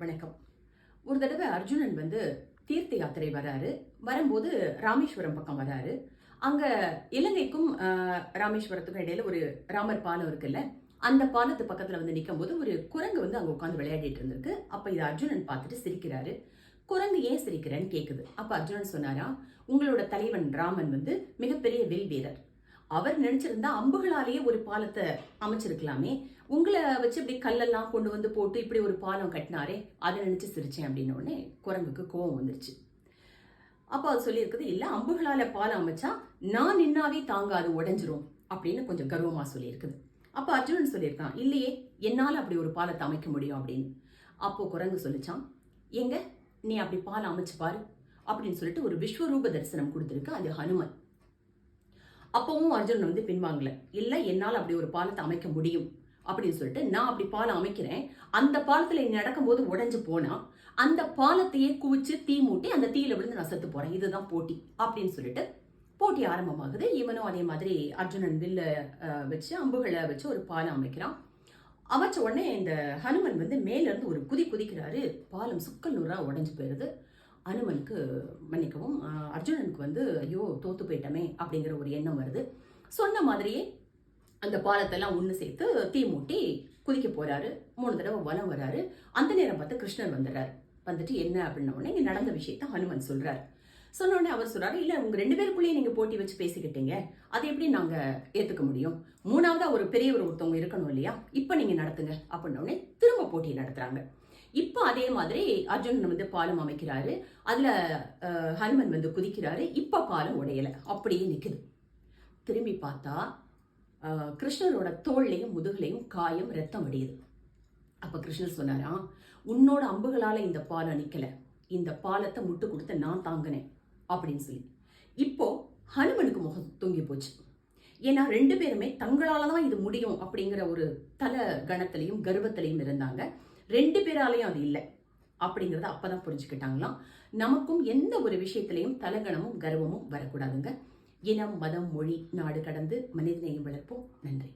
வணக்கம். ஒரு தடவை அர்ஜுனன் வந்து தீர்த்த யாத்திரை வராரு. வரும்போது ராமேஸ்வரம் பக்கம் வராரு. அங்க இலங்கைக்கும் ராமேஸ்வரத்துக்கும் இடையில ஒரு ராமர் பாலம் இருக்குல்ல அந்த பாலத்து பக்கத்துல வந்து நிற்கும் போது ஒரு குரங்கு வந்து அங்க உட்காந்து விளையாடிட்டு இருந்திருக்கு. அப்ப இது அர்ஜுனன் பார்த்துட்டு சிரிக்கிறாரு. குரங்கு ஏன் சிரிக்கிறேன்னு கேக்குது. அப்ப அர்ஜுனன் சொன்னாரா உங்களோட தலைவன் ராமன் வந்து மிகப்பெரிய வில் வீரர். அவர் நினைச்சிருந்தா அம்புகளாலேயே ஒரு பாலத்தை அமைச்சிருக்கலாமே. உங்களை வச்சு இப்படி கல்லெல்லாம் கொண்டு வந்து போட்டு இப்படி ஒரு பாலம் கட்டினாரே அதை நினைச்சு சிரிச்சேன் அப்படின்னு உடனே குரங்குக்கு கோவம் வந்துருச்சு. அப்போ அது சொல்லியிருக்குது இல்லை அம்புகளால பாலம் அமைச்சா நான் நின்னாவே தாங்காது உடஞ்சிரும் அப்படின்னு கொஞ்சம் கர்வமாக சொல்லியிருக்குது. அப்போ அர்ஜுனன் சொல்லியிருக்கான் இல்லையே என்னால் அப்படி ஒரு பாலத்தை அமைக்க முடியும் அப்படின்னு. அப்போ குரங்கு சொல்லிச்சான் எங்க நீ அப்படி பாலம் அமைச்சு பாரு அப்படின்னு சொல்லிட்டு ஒரு விஸ்வரூப தரிசனம் கொடுத்துருக்கு அது ஹனுமன். அப்பவும் அர்ஜுனன் வந்து பின்வாங்கல. இல்லை என்னால் அப்படி ஒரு பாலத்தை அமைக்க முடியும். அப்படின்னு சொல்லிட்டு நான் அப்படி பாலம் அமைக்கிறேன். அந்த பாலத்தில் நடக்கும்போது உடஞ்சு போனா அந்த பாலத்தையே குவிச்சு தீ மூட்டி அந்த தீயில விழுந்து நான் செத்து போறேன். இதுதான் போட்டி. அப்படின்னு சொல்லிட்டு போட்டி ஆரம்பமாகுது. இவனும் அதே மாதிரி அர்ஜுனன் வில்ல வச்சு அம்புகளை வச்சு ஒரு பாலம் அமைக்கிறான். அமைச்ச உடனே இந்த ஹனுமன் வந்து மேலேருந்து ஒரு குதி குதிக்கிறாரு. பாலம் சுக்கல் நூறாக உடஞ்சு போயிடுது அனுமனுக்கு மன்னிக்கவும் அர்ஜுனனுக்கு வந்து ஐயோ தோத்து போயிட்டமே அப்படிங்கிற ஒரு எண்ணம் வருது. சொன்ன மாதிரியே அந்த பாலத்தெல்லாம் ஒன்று சேர்த்து தீ மூட்டி குதிக்க போறாரு. மூணு தடவை வலம் வராரு. அந்த நேரம் பார்த்து கிருஷ்ணர் வந்துடுறாரு. வந்துட்டு என்ன? அப்படின்ன உடனே இங்கே நடந்த விஷயத்த ஹனுமன் சொல்றாரு. சொன்ன உடனே அவர் சொல்றாரு இல்லை உங்க ரெண்டு பேருக்குள்ளேயே நீங்க போட்டி வச்சு பேசிக்கிட்டீங்க. அதை எப்படி நாங்க ஏத்துக்க முடியும்? மூணாவதா ஒரு பெரியவர் ஒருத்தவங்க இருக்கணும் இல்லையா? இப்போ நீங்க நடத்துங்க. அப்படின்ன உடனே திரும்ப போட்டி நடத்துறாங்க. இப்போ அதே மாதிரி அர்ஜுனன் வந்து பாலம் அமைக்கிறாரு. அதுல ஹனுமன் வந்து குதிக்கிறாரு. இப்போ பாலம் உடையல. அப்படியே நிற்குது திரும்பி பார்த்தா கிருஷ்ணரோட தோல்லையும் முதுகுலையும் காயம் ரத்தம் வடியுது. அப்போ கிருஷ்ணர் சொன்னாராம் உன்னோட அம்புகளால் இந்த பாலம் நிற்கலை இந்த பாலத்தை முட்டு கொடுத்து நான் தாங்கினேன். அப்படின்னு சொல்லி. இப்போ ஹனுமனுக்கு முகம் தூங்கி போச்சு. ஏன்னா ரெண்டு பேருமே தங்களால தான் இது முடியும் அப்படிங்கிற ஒரு தல கணத்திலையும் கர்வத்திலையும் இருந்தாங்க. ரெண்டு பேராலையும் அது இல்லை. அப்படிங்கிறத அப்பதான் புரிஞ்சுக்கிட்டாங்களாம். நமக்கும் எந்த ஒரு விஷயத்திலையும் தலகணமும் கர்வமும் வரக்கூடாதுங்க. இனம் மதம் மொழி நாடு கடந்து மனிதநேயம் வளர்ப்போம். நன்றி.